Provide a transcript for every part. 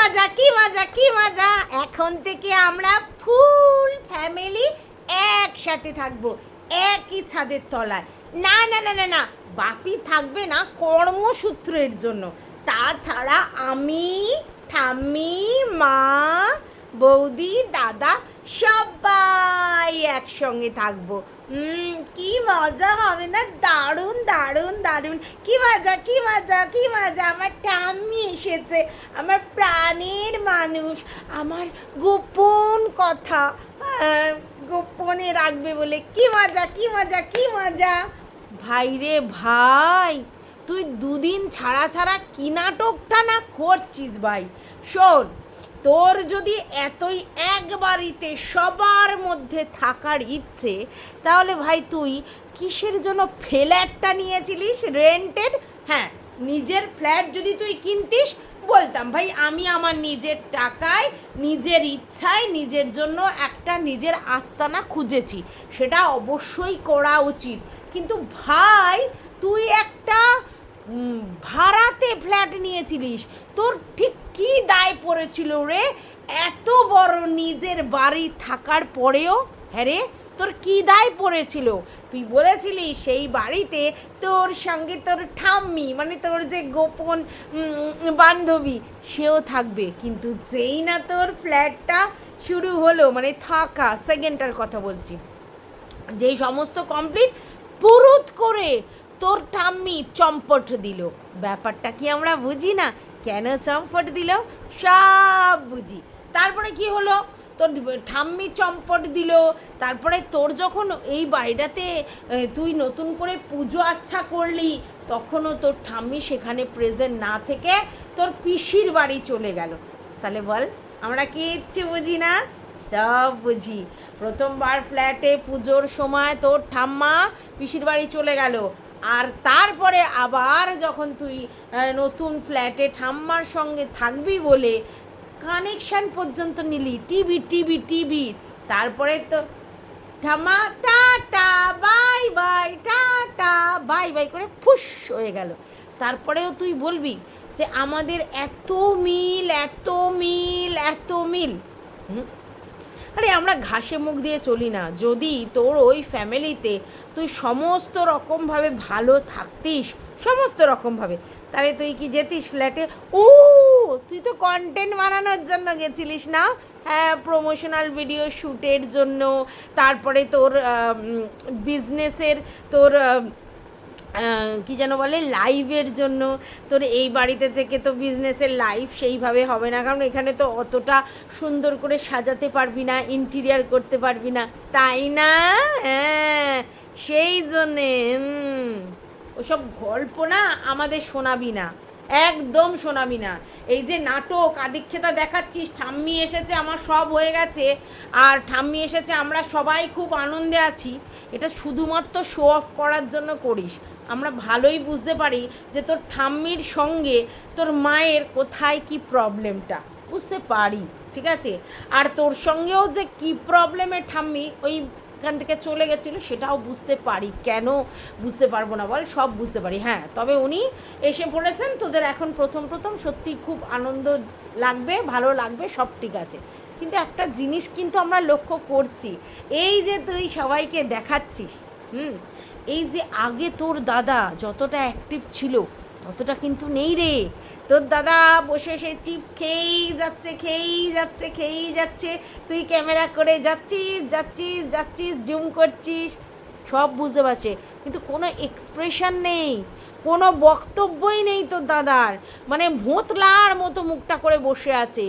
মজা, কি মজা কি মজা। এখন থেকে আমরা ফুল ফ্যামিলি একসাথে থাকব, একই ছাদের তলায়। না না না না না, বাপি থাকবে না কর্মসূত্রের জন্য। তাছাড়া আমি, ঠাম্মি, মা বৌদি, দাদা সবাই একসঙ্গে থাকব। কি মজা হবে না? দারুণ দারুণ দারুণ। কি মজা কি মজা কি মজা? আমার ঠাম্মি এসেছে, আমার প্রাণের মানুষ। আমার গোপন কথা গোপনে রাখবে বলে। কি মজা কি মজা কি মজা? ভাই রে ভাই, তুই দুদিন ছাড়া ছাড়া কি নাটকটা না করছিস ভাই? শোন তোর যদি এতই এক বাড়িতে সবার মধ্যে থাকার ইচ্ছে, তাহলে ভাই তুই কিসের জন্য ফ্ল্যাটটা নিয়েছিলিস? রেন্টেড হ্যাঁ নিজের ফ্ল্যাট যদি তুই কিনতিস, বলতাম, ভাই, আমি আমার নিজের টাকায়, নিজের ইচ্ছায়, নিজের জন্য একটা নিজের আস্তানা খুঁজেছি। সেটা অবশ্যই করা উচিত। কিন্তু ভাই, তুই একটা ভাড়াতে ফ্ল্যাট নিয়েছিলিস। তোর ঠিক কী দায় পড়েছিল রে? এত বড় নিজের বাড়ি থাকার পরেও? হ্যাঁ রে, তোর কী দায় পড়েছিল? তুই বলেছিলি সেই বাড়িতে তোর সঙ্গে তোর ঠাম্মি মানে তোর যে গোপন বান্ধবী, সেও থাকবে। কিন্তু যেই না তোর ফ্ল্যাটটা শুরু হলো মানে থাকা, সেকেন্ডটার কথা বলছি। যেই সমস্ত কমপ্লিট পুরুত করে তোর ঠাম্মি চম্পট দিল। ব্যাপারটা কি আমরা বুঝি না? কেন চম্পট দিল? সব বুঝি। তারপরে কি হলো? তোর ঠাম্মি চম্পট দিল। তারপরে তোর যখন এই বাড়িটাতে তুই নতুন করে পুজো আচ্ছা করলি, তখনও তোর ঠাম্মি সেখানে প্রেজেন্ট না থেকে তোর পিসির বাড়ি চলে গেল। তাহলে বল, আমরা কিচ্ছু বুঝি না? সব বুঝি। প্রথমবার ফ্ল্যাটে পুজোর সময় তোর ঠাম্মা পিসির বাড়ি চলে গেল। আর তারপরে আবার যখন তুই নতুন ফ্ল্যাটে ঠাম্মার সঙ্গে থাকবি বলে কানেকশান পর্যন্ত নিলি টিভি টিভি টিভি তারপরে তো ঠাম্মা, tata bye bye tata bye bye করে ফুস হয়ে গেল তারপরেও তুই বলবি যে আমাদের এত মিল এত মিল এত মিল হুম? আরে আমরা ঘাসে মুখ দিয়ে চলি না। যদি তোর ওই ফ্যামিলিতে তুই সমস্ত রকমভাবে ভালো থাকতিস, সমস্ত রকমভাবে, তাহলে তুই কি যেতিস ফ্ল্যাটে ও, তুই তো কন্টেন্ট বানানোর জন্য গেছিলিস না? হ্যাঁ প্রমোশনাল ভিডিও শ্যুটের জন্য, তারপরে তোর বিজনেসের তোর কি যেন বলে লাইভের জন্য। তোর এই বাড়িতে থেকে তো বিজনেসের লাইভ সেইভাবে হবে না, কারণ এখানে তো অতটা সুন্দর করে সাজাতে পারবি না ইন্টিরিয়ার করতে পারবি না। তাই না? হ্যাঁ সেই জন্যে ওসব গল্প না আমাদের শোনাবি না। একদম শোনাবি না। এই যে নাটক, আদিক্ষেতা দেখাচ্ছিস, ঠাম্মি এসেছে, আমার সব হয়ে গেছে। আর ঠাম্মি এসেছে, আমরা সবাই খুব আনন্দে আছি। এটা শুধুমাত্র শো অফ করার জন্য করিস। আমরা ভালোই বুঝতে পারি যে তোর ঠাম্মির সঙ্গে তোর মায়ের কোথায় কি প্রবলেমটা বুঝতে পারি, ঠিক আছে? আর তোর সঙ্গেও যে কি প্রবলেমে ঠাম্মি, ওই এখান থেকে চলে গেছিল সেটাও বুঝতে পারি। কেন বুঝতে পারব না বল? সব বুঝতে পারি হ্যাঁ। তবে উনি এসে পড়েছেন, তোদের এখন প্রথম প্রথম সত্যি খুব আনন্দ লাগবে, ভালো লাগবে, সব ঠিক আছে। কিন্তু একটা জিনিস কিন্তু আমরা লক্ষ্য করছি, এই যে তুই সবাইকে দেখাচ্ছিস, হুম? এই যে আগে তোর দাদা যতটা অ্যাক্টিভ ছিল ততটা কিন্তু নেই রে। তোর দাদা বসে সে চিপস খেয়েই যাচ্ছে খেয়েই যাচ্ছে খেয়েই যাচ্ছে। তুই ক্যামেরা করে যাচ্ছিস যাচ্ছিস যাচ্ছিস, জুম করছিস, সব বুঝতে পারছে। কিন্তু কোনো এক্সপ্রেশন নেই, কোনো বক্তব্যই নেই তোর দাদার। মানে ভোঁতলার মতো মুখটা করে বসে আছে।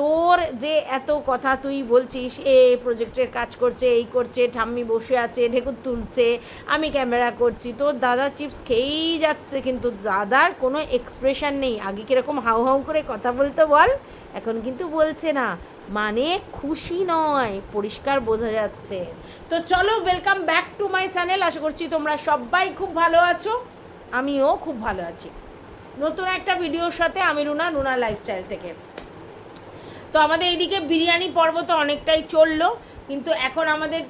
তোর যে এত কথা তুই বলছিস, এ প্রজেক্টের কাজ করছে, এই করছে, ঠাম্মি বসে আছে, ঢেকুর তুলছে, আমি ক্যামেরা করছি, তোর দাদা চিপস খেয়েই যাচ্ছে, কিন্তু দাদার কোনো এক্সপ্রেশন নেই। আগে কীরকম হাউ হাউ করে কথা বলতো বল, এখন কিন্তু বলছে না। মানে খুশি নয়, পরিষ্কার বোঝা যাচ্ছে। তো চলো welcome back to my channel আশা করছি তোমরা সবাই খুব ভালো আছো, আমিও খুব ভালো আছি। নতুন একটা ভিডিওর সাথে আমি রুনা রুনা লাইফস্টাইল থেকে। তো আমাদের এইদিকে বিরিয়ানি পর্ব তো অনেকটাই চলল, কিন্তু এখন আমাদের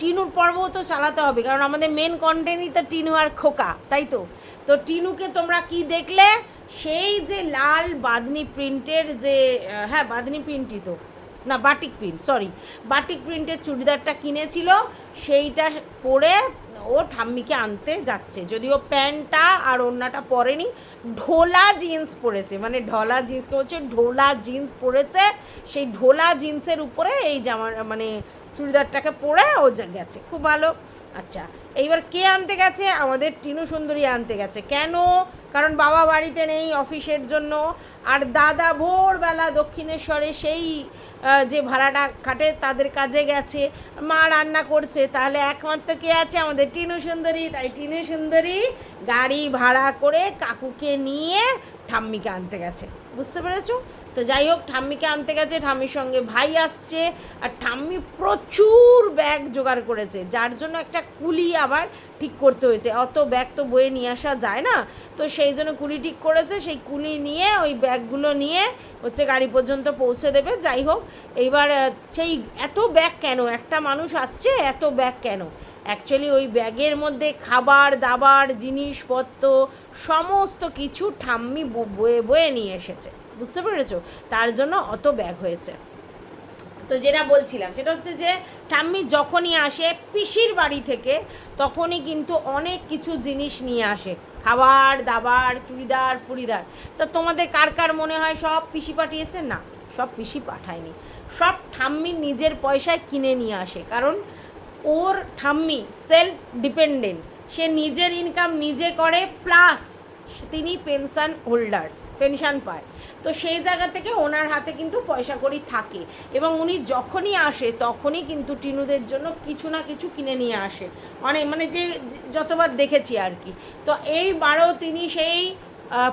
টিনুর পর্ব তো চালাতে হবে, কারণ আমাদের মেন কন্টেন্টই তো টিনু আর খোকা, তাই তো? তো টিনুকে তোমরা কি দেখলে? সেই যে লাল বাদনি প্রিন্টের যে হ্যাঁ বাদনি প্রিন্টই তো, না বাটিক প্রিন্ট সরি বাটিক প্রিন্টের চুড়িদারটা কিনেছিল, সেইটা পরে ও ঠাম্মিকে আনতে যাচ্ছে। যদিও প্যান্টটা আর ওড়নাটা পরেনি, ঢোলা জিন্স পরেছে। মানে ঢোলা জিন্সকে বলছে, ঢোলা জিন্স পরেছে। সেই ঢোলা জিন্সের উপরে এই জামা মানে চুড়িদারটাকে পরে ও গেছে। খুব ভালো। আচ্ছা এইবার কে আনতে গেছে? আমাদের টিনু সুন্দরী আনতে গেছে। কেন? কারণ বাবা বাড়িতে নেই অফিসের জন্য। আর দাদা ভোরবেলা দক্ষিণেশ্বরে সেই যে ভাড়াটা খাটে তাদের কাজে গেছে। মা রান্না করছে। তাহলে একমাত্র কে আছে? আমাদের টিনু সুন্দরী। তাই টিনু সুন্দরী গাড়ি ভাড়া করে কাকুকে নিয়ে ঠাম্মিকে আনতে গেছে। বুঝতে পেরেছ? তো যাই হোক, ঠাম্মিকে আনতে গেছে, ঠাম্মির সঙ্গে ভাই আসছে, আর ঠাম্মি প্রচুর ব্যাগ জোগাড় করেছে, যার জন্য একটা কুলি আবার ঠিক করতে হয়েছে। অত ব্যাগ তো বয়ে নিয়ে আসা যায় না, তো সেই জন্য কুলি ঠিক করেছে, সেই কুলি নিয়ে, ওই ব্যাগগুলো নিয়ে হচ্ছে গাড়ি পর্যন্ত পৌঁছে দেবে। যাই হোক, এইবার সেই এত ব্যাগ কেন? একটা মানুষ আসছে, এত ব্যাগ কেন? অ্যাকচুয়ালি ওই ব্যাগের মধ্যে খাবার, দাবার, জিনিসপত্র, সমস্ত কিছু ঠাম্মি বয়ে বয়ে নিয়ে এসেছে। বুঝতে পেরেছ? তার জন্য অত ব্যাগ হয়েছে। তো যেটা বলছিলাম, সেটা হচ্ছে যে, ঠাম্মি যখনই আসে পিসির বাড়ি থেকে, তখনই কিন্তু অনেক কিছু জিনিস নিয়ে আসে। খাবার, দাবার, চুড়িদার, ফুড়িদার। তা তোমাদের কার কার মনে হয় সব পিসি পাঠিয়েছে? না, সব পিসি পাঠায়নি। সব ঠাম্মি নিজের পয়সায় কিনে নিয়ে আসে। কারণ ওর ঠাম্মি সেলফ ডিপেন্ডেন্ট সে নিজের ইনকাম নিজে করে প্লাস তিনি পেনশন হোল্ডার পেনশন পায়। তো সেই জায়গা থেকে ওনার হাতে কিন্তু পয়সা কড়ি থাকে এবং উনি যখনই আসে তখনই কিন্তু টিনুদের জন্য কিছু না কিছু কিনে নিয়ে আসে। অনেক মানে যে, যে- যতবার দেখেছি আর কি। তো এইবারও তিনি সেই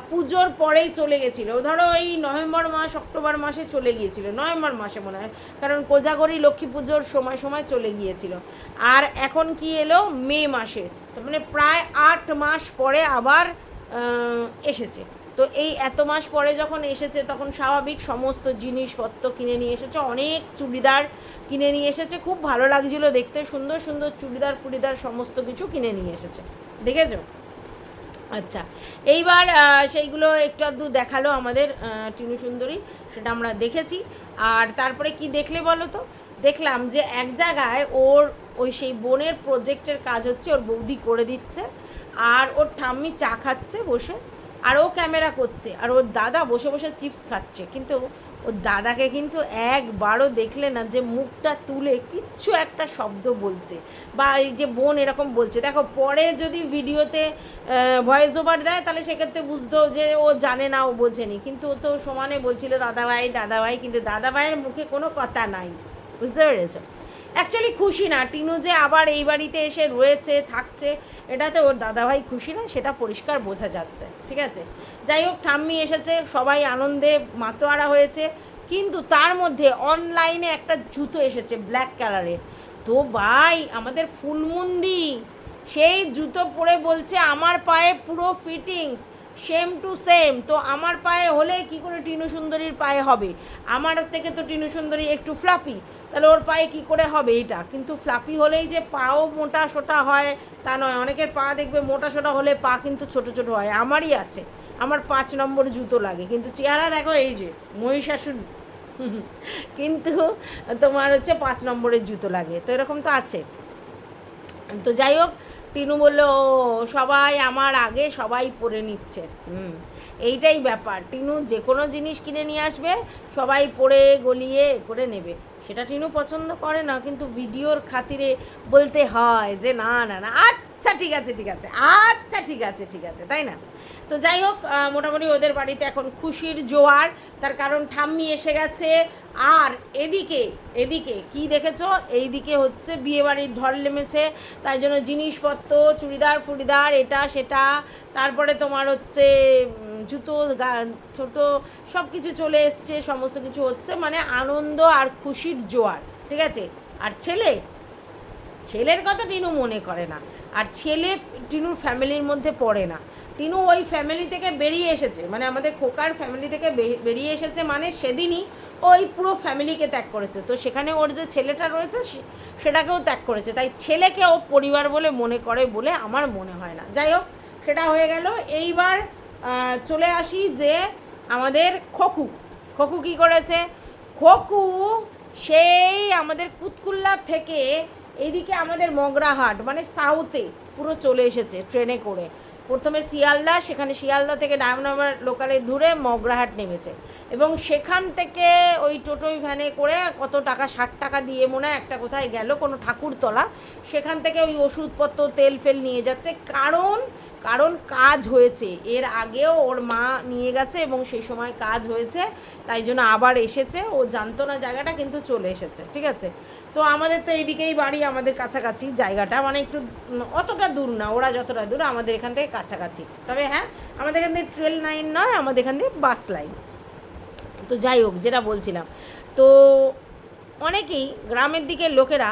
পুজোর পরেই চলে গেছিল। ধরো এই নভেম্বর মাস, অক্টোবর মাসে চলে গিয়েছিল। নভেম্বর মাসে মনে হয়, কারণ কোজাগরি লক্ষ্মী পুজোর সময় সময় চলে গিয়েছিল। আর এখন কি এলো? মে মাসে। তার মানে প্রায় আট মাস পরে আবার এসেছে। তো এই এত মাস পরে যখন এসেছে, তখন স্বাভাবিক সমস্ত জিনিসপত্র কিনে নিয়ে এসেছে, অনেক চুড়িদার কিনে নিয়ে এসেছে, খুব ভালো লাগছিল দেখতে, সুন্দর সুন্দর চুড়িদার, ফুড়িদার সমস্ত কিছু কিনে নিয়ে এসেছে, দেখেছ? আচ্ছা এইবার সেইগুলো একটু আধটু দেখাল আমাদের টিনু সুন্দরী, সেটা আমরা দেখেছি, আর তারপরে কি দেখলে বলো তো? দেখলাম যে এক জায়গায় ওর ওই সেই বোনের প্রজেক্টের কাজ হচ্ছে, ওর বৌদি করে দিচ্ছে, আর ওর ঠাম্মি চা খাচ্ছে বসে আর ও ক্যামেরা করছে, আর ওর দাদা বসে বসে চিপস খাচ্ছে, কিন্তু ওর দাদাকে কিন্তু একবারও দেখলে না যে মুখটা তুলে কিচ্ছু একটা শব্দ বলতে, বা এই যে বোন এরকম বলছে। দেখো, পরে যদি ভিডিওতে ভয়েস ওভার দেয়, তাহলে সেক্ষেত্রে বুঝতো যে ও জানে না, ও বোঝেনি। কিন্তু ও তো সমানে বলছিল, দাদাভাই দাদাভাই, কিন্তু দাদাভাইয়ের মুখে কোনো কথা নাই। বুঝতে পেরেছ? অ্যাকচুয়ালি খুশি না। টিনু যে আবার এই বাড়িতে এসে রয়েছে, থাকছে, এটাতে ওর দাদাভাই খুশি না, সেটা পরিষ্কার বোঝা যাচ্ছে, ঠিক আছে? যাই হোক, ঠাম্মি এসেছে, সবাই আনন্দে মাতোয়ারা হয়েছে, কিন্তু তার মধ্যে অনলাইনে একটা জুতো এসেছে ব্ল্যাক কালারের তো ভাই, আমাদের ফুলমুন্দি, সেই জুতো পরে বলছে, আমার পায়ে পুরো ফিটিংস সেম টু সেম তো আমার পায়ে হলে কি করে টিনু সুন্দরীর পায়ে হবে? আমার থেকে তো টিনু সুন্দরী একটু ফ্লাপি তাহলে ওর পায়ে কি করে হবে এটা কিন্তু ফ্লাপি হলেই যে পাও মোটা সোটা হয় তা নয়। অনেকের পা দেখবে মোটা সোটা হলে পা কিন্তু ছোট ছোট হয়। আমারই আছে। আমার পাঁচ নম্বর জুতো লাগে। কিন্তু চেহারা দেখো এই যে মহিষাসুর। কিন্তু তোমার হচ্ছে পাঁচ নম্বরের জুতো লাগে। তো এরকম তো আছে। তো যাই হোক টিনু বলল "ও, সবাই আমার আগে সবাই পরে নিচ্ছে। হুম এইটাই ব্যাপার। টিনু যে কোনো জিনিস কিনে নিয়ে আসবে সবাই পরে গলিয়ে করে নেবে। সেটা টিনু পছন্দ করে না কিন্তু ভিডিওর খাতিরে বলতে হয় যে না না না। আচ্ছা ঠিক আছে ঠিক আছে। আচ্ছা ঠিক আছে ঠিক আছে, তাই না? তো যাই হোক মোটামুটি ওদের বাড়িতে এখন খুশির জোয়ার। তার কারণ ঠাম্মি এসে গেছে। আর এদিকে এদিকে, কি দেখেছ? এইদিকে হচ্ছে বিয়ে বাড়ির ঢল নেমেছে। তাই জন্য জিনিসপত্র, চুড়িদার, ফুড়িদার, এটা, সেটা। তারপরে তোমার হচ্ছে জুতো ছোট সব কিছু চলে এসছে। সমস্ত কিছু হচ্ছে মানে আনন্দ আর খুশির জোয়ার, ঠিক আছে? আর ছেলে? ছেলের কথা টিনু মনে করে না। আর ছেলে টিনুর ফ্যামিলির মধ্যে পড়ে না। টিনু ওই ফ্যামিলি থেকে বেরিয়ে এসেছে। মানে আমাদের খোকার ফ্যামিলি থেকে বেরিয়ে এসেছে মানে সেদিনই ওই পুরো ফ্যামিলিকে ত্যাগ করেছে। তো সেখানে ওর যে ছেলেটা রয়েছে সেটাকেও ত্যাগ করেছে। তাই ছেলেকে ও পরিবার বলে মনে করে বলে আমার মনে হয় না। যাই হোক, সেটা হয়ে গেল। এইবার চলে আসি যে আমাদের খোকু। খোকু কি করেছে? খোকু সেই আমাদের কুতকুল্লা থেকে এইদিকে আমাদের মগরাহাট মানে সাউথে পুরো চলে এসেছে ট্রেনে করে। প্রথমে শিয়ালদা, সেখানে শিয়ালদা থেকে ডায়মনগর লোকালে ধরে মগরাহাট নেমেছে। এবং সেখান থেকে ওই টোটোই ভ্যানে করে কত টাকা, ষাট টাকা দিয়ে মনে হয় একটা কোথায় গেল কোনো ঠাকুরতলা, সেখান থেকে ওই ওষুধপত্র তেল ফেল নিয়ে যাচ্ছে। কারণ কারণ কাজ হয়েছে। এর আগেও ওর মা নিয়ে গেছে এবং সেই সময় কাজ হয়েছে, তাই জন্য আবার এসেছে। ও জানতো না জায়গাটা, কিন্তু চলে এসেছে, ঠিক আছে? তো আমাদের তো এইদিকেই বাড়ি, আমাদের কাছাকাছি জায়গাটা। মানে একটু অতটা দূর না, ওরা যতটা দূর, আমাদের এখান থেকে কাছাকাছি। তবে হ্যাঁ আমাদের এখান থেকে ট্রেল লাইন নয়, আমাদের এখান থেকে বাস লাইন। তো যাই হোক, যেটা বলছিলাম। তো অনেকেই, গ্রামের দিকের লোকেরা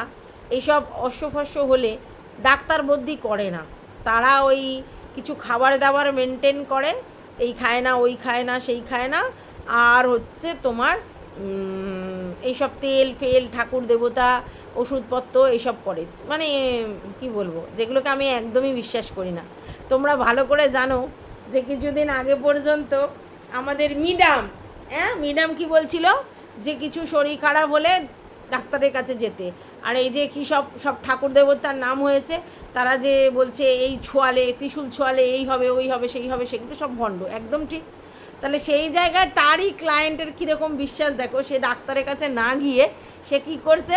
এইসব অশ্বফস্য হলে ডাক্তার বদ্যি করে না। তারা ওই কিছু খাবার দাবার মেনটেন করে, এই খায় না, ওই খায় না, সেই খায় না। আর হচ্ছে তোমার এইসব তেল ফেল, ঠাকুর দেবতা, ওষুধপত্র এইসব করে। মানে কি বলব, যেগুলোকে আমি একদমই বিশ্বাস করি না। তোমরা ভালো করে জানো যে কিছুদিন আগে পর্যন্ত আমাদের মিডাম হ্যাঁ মিডাম কি বলছিল? যে কিছু শরীর খারাপ হলে ডাক্তারের কাছে যেতে। আর এই যে কী সব সব ঠাকুর দেবতার নাম হয়েছে তারা যে বলছে এই ছোয়ালে, ত্রিশুল ছোয়ালে এই হবে, ওই হবে, সেই হবে, সেগুলো সব ভণ্ড, একদম ঠিক। তাহলে সেই জায়গায় তারই ক্লায়েন্টের কীরকম বিশ্বাস দেখো, সে ডাক্তারের কাছে না গিয়ে সে কী করছে?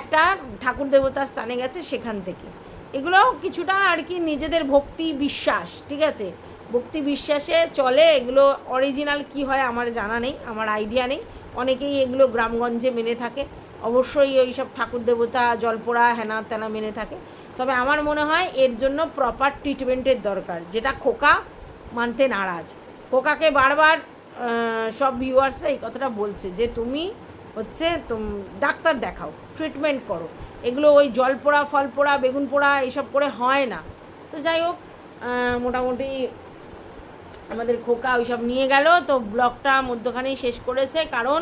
একটা ঠাকুর দেবতার স্থানে গেছে সেখান থেকে। এগুলো কিছুটা আর কি নিজেদের ভক্তি বিশ্বাস, ঠিক আছে? ভক্তি বিশ্বাসে চলে, এগুলো অরিজিনাল কি হয় আমার জানা নেই, আমার আইডিয়া নেই। অনেকেই এগুলো গ্রামগঞ্জে মেনে থাকে। অবশ্যই ওই সব ঠাকুর দেবতা, জলপোড়া হেনা তেনা মেনে থাকে। তবে আমার মনে হয় এর জন্য প্রপার ট্রিটমেন্টের দরকার। যেটা খোকা মানতে নারাজ। খোকাকে বারবার সব ভিউয়ার্সরা এই কথাটা বলছে যে, তুমি হচ্ছে তুম, ডাক্তার দেখাও ট্রিটমেন্ট করো। এগুলো ওই জল পোড়া, ফল পোড়া, বেগুন পোড়া এইসব করে হয় না। তো যাই হোক মোটামুটি আমাদের খোকা ওইসব নিয়ে গেল। তো ব্লগটা মধ্যখানেই শেষ করেছে, কারণ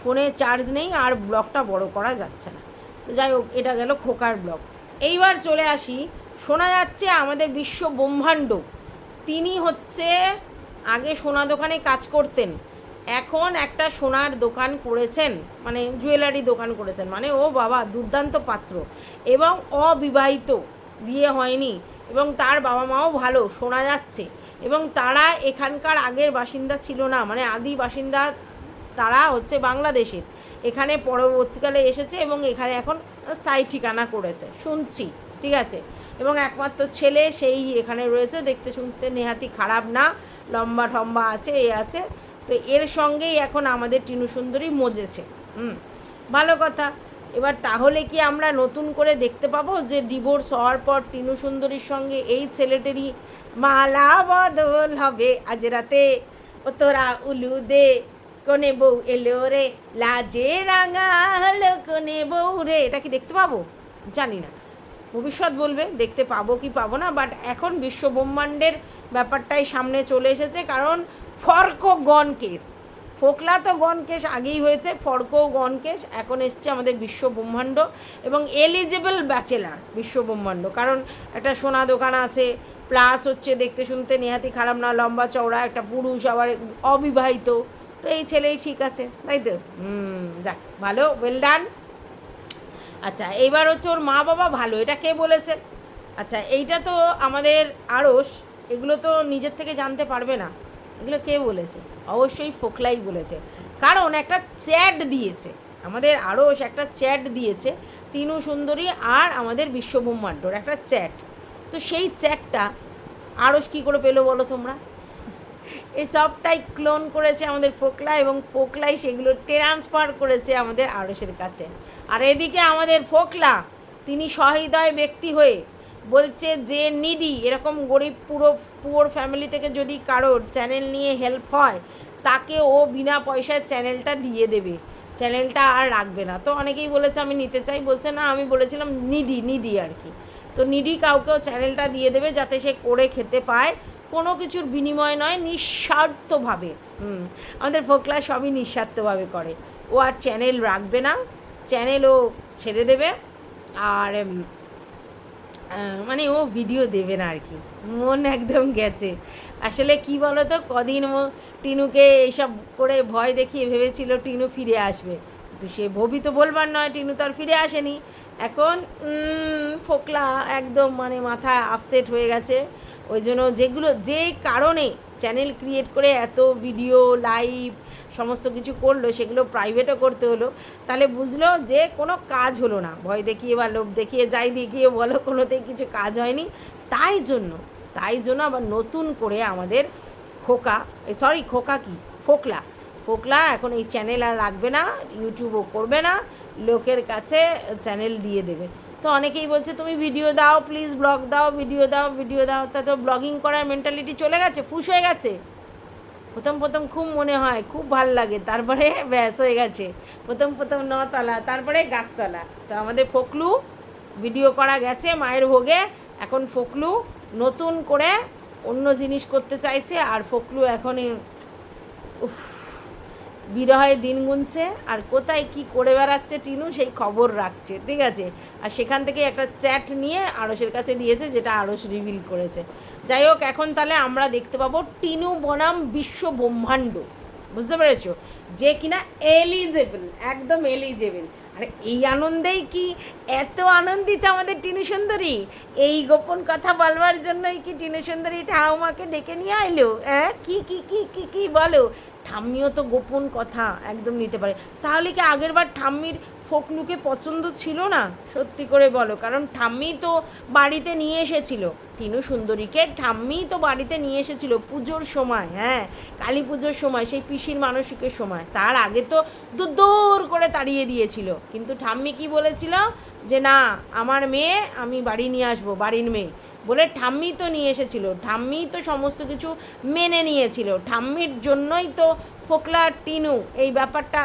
ফোনে চার্জ নেই আর ব্লগটা বড় করা যাচ্ছে না। তো যাই হোক, এটা গেল খোকার ব্লগ। এইবার চলে আসি। শোনা যাচ্ছে আমাদের বিশ্ব ব্রহ্মাণ্ড। তিনি হচ্ছে আগে সোনা দোকানে কাজ করতেন, এখন একটা সোনার দোকান করেছেন মানে জুয়েলারি দোকান করেছেন মানে ও বাবা দুর্দান্ত পাত্র এবং অবিবাহিত, বিয়ে হয়নি এবং তার বাবা মাও ভালো, শোনা যাচ্ছে এবং তারা এখানকার আগের বাসিন্দা ছিল না মানে আদি বাসিন্দা তারা হচ্ছে বাংলাদেশের, এখানে পরবর্তীকালে এসেছে এবং এখানে এখন স্থায়ী ঠিকানা করেছে, শুনছি, ঠিক আছে? এবং একমাত্র ছেলে সেই এখানে রয়েছে, দেখতে শুনতে নেহাতি খারাপ না, লম্বা ঠম্বা আছে, এ আছে। তো এর সঙ্গেই এখন আমাদের টিনু সুন্দরী মজেছে, হুম? ভালো কথা। এবার তাহলে কি আমরা নতুন করে দেখতে পাবো যে ডিভোর্স হওয়ার পর টিনু সুন্দরীর সঙ্গে এই ছেলেটেরই মালা বদল হবে? আজ রাতে ও তোরা উলু দে কোনে বউ এলো রে? লাজে রাঙা হলো কোনে বউ রে? এটা কি দেখতে পাবো? জানি না। ভবিষ্যৎ বলবে, দেখতে পাবো কি পাবো না বাট এখন বিশ্ব ব্রহ্মাণ্ডের ব্যাপারটাই সামনে চলে এসেছে, কারণ ফর্ক গন কেস। ফোকলা তো গন কেস আগেই হয়েছে ফর্কও গন কেস এখন এসছে আমাদের বিশ্ব ব্রহ্মাণ্ড এবং এলিজেবল ব্যাচেলার বিশ্ব ব্রহ্মাণ্ড। কারণ একটা সোনা দোকান আছে প্লাস হচ্ছে দেখতে শুনতে নেহাতি খারাপ না, লম্বা চওড়া, একটা পুরুষ, আবার অবিবাহিত। তো এই ছেলেই ঠিক আছে, তাই তো? হুম, যাক, ভালো ওয়েল ডান আচ্ছা এইবার হচ্ছে ওর মা বাবা ভালো, এটা কে বলেছে? আচ্ছা এইটা তো আমাদের আড়স এগুলো তো নিজের থেকে জানতে পারবে না। এগুলো কে বলেছে? অবশ্যই ফোকলাই বলেছে। কারণ একটা চ্যাট দিয়েছে, আমাদের আড়স একটা চ্যাট দিয়েছে টিনু সুন্দরী আর আমাদের বিশ্বব্রহ্মাণ্ডর, একটা চ্যাট। তো সেই চ্যাটটা আড়স কী করে পেল বলো তোমরা? এই সবটাই ক্লোন করেছে আমাদের ফোকলা এবং ফোকলাই সেগুলো ট্রান্সফার করেছে আমাদের আড়সের কাছে। আর এদিকে আমাদের ফোকলা, তিনি সহৃদয় ব্যক্তি হয়ে বলছে যে, নিডি, এরকম গরিব পুরো পুয়োর ফ্যামিলি থেকে যদি কারোর চ্যানেল নিয়ে হেল্প হয়, তাকে ও বিনা পয়সায় চ্যানেলটা দিয়ে দেবে। চ্যানেলটা আর রাখবে না। তো অনেকেই বলেছে, আমি নিতে চাই। বলছে, না, আমি বলেছিলাম নিডি নিডি আর কি। তো নিডি কাউকেও চ্যানেলটা দিয়ে দেবে যাতে সে করে খেতে পায় কোনো কিছুর বিনিময় নয়, নিঃস্বার্থভাবে। হুম, আমাদের ফোকলা সবই নিঃস্বার্থভাবে করে। ও আর চ্যানেল রাখবে না চ্যানেল ও ছেড়ে দেবে, আর মানে ও ভিডিও দেবে না আর কি। মন একদম গেছে। আসলে কি বলো তো কদিন ও টিনুকে এইসব করে ভয় দেখিয়ে ভেবেছিল টিনু ফিরে আসবে। তো সে ভবি তো বলবার নয়, টিনু তো আর ফিরে আসেনি। এখন ফোকলা একদম মানে মাথা আপসেট হয়ে গেছে। ওই জন্য যেগুলো, যে কারণে চ্যানেল ক্রিয়েট করে এত ভিডিও লাইভ সমস্ত কিছু করল, সেগুলো প্রাইভেটও করতে হলো, তাহলে বুঝলো যে কোনো কাজ হলো না। ভয় দেখিয়ে বা লোভ দেখিয়ে, যাই দেখিয়ে বলো, কোনোতেই কিছু কাজ হয়নি। তাই জন্য তাই জন্য আবার নতুন করে আমাদের খোকা সরি খোকা কি? ফোকলা ফোকলা এখন এই চ্যানেল আর রাখবে না ইউটিউবও করবে না, লোকের কাছে চ্যানেল দিয়ে দেবে। তো অনেকেই বলছে, তুমি ভিডিও দাও প্লিজ ব্লগ দাও ভিডিও দাও ভিডিও দাও। তা তো ব্লগিং করার মেন্টালিটি চলে গেছে, ফুস হয়ে গেছে। প্রথম প্রথম খুব মনে হয়, খুব ভালো লাগে। তারপরে ব্যাস হয়ে গেছে। প্রথম প্রথম নতলা, তারপরে গাছতলা। তো আমাদের ফকলু ভিডিও করা গেছে মায়ের ভোগে। এখন ফকলু নতুন করে অন্য জিনিস করতে চাইছে, আর ফকলু এখন উফ বিরহে দিন গুনছে, আর কোথায় কি করে বেড়াচ্ছে টিনু সেই খবর রাখছে, ঠিক আছে? আর সেখান থেকে একটা চ্যাট নিয়ে আড়সের কাছে দিয়েছে, যেটা আড়স রিভিল করেছে। যাই হোক, এখন তাহলে আমরা দেখতে পাবো টিনু বনাম বিশ্ব ব্রহ্মাণ্ড। বুঝতে পেরেছ? যে কিনা এলিজেবল একদম এলিজেবল আর, এই আনন্দেই কি এত আনন্দিত আমাদের টিনু সুন্দরী? এই গোপন কথা বলবার জন্যই কি টিনু সুন্দরী ঠাউমাকে ডেকে নিয়ে আইলো? হ্যাঁ? কি কি কি কি কি বলো? ঠাম্মিও তো গোপন কথা একদম নিতে পারে। তাহলে কি আগেরবার ঠাম্মির ফোকলুকে পছন্দ ছিল না? সত্যি করে বলো, কারণ ঠাম্মি তো বাড়িতে নিয়ে এসেছিল। টিনু সুন্দরীকে ঠাম্মি তো বাড়িতে নিয়ে এসেছিল পুজোর সময় হ্যাঁ কালী পুজোর সময়, সেই পিসির মানসিকের সময়। তার আগে তো দূর দূর করে তাড়িয়ে দিয়েছিল। কিন্তু ঠাম্মি কি বলেছিল? যে না, আমার মেয়ে, আমি বাড়ি নিয়ে আসব, বাড়ির মেয়ে। বলে ঠাম্মি তো নিয়ে এসেছিল, ঠাম্মি তো সমস্ত কিছু মেনে নিয়েছিল, ঠাম্মির জন্যই তো ফোকলা টিনু এই ব্যাপারটা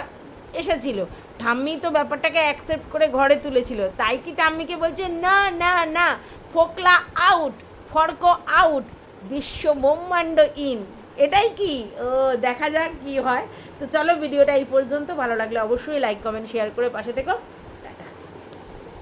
এসেছিল। ঠাম্মি তো ব্যাপারটাকে অ্যাকসেপ্ট করে ঘরে তুলেছিল। তাই কি ঠাম্মিকে বলছে, না না না, ফোকলা আউট ফর্ক আউট বিশ্ব ব্রহ্মাণ্ড ইন এটাই কি? ও, দেখা যাক কি হয়। তো চলো ভিডিওটা এই পর্যন্ত, ভালো লাগলে অবশ্যই লাইক কমেন্ট শেয়ার করে পাশে থেকো।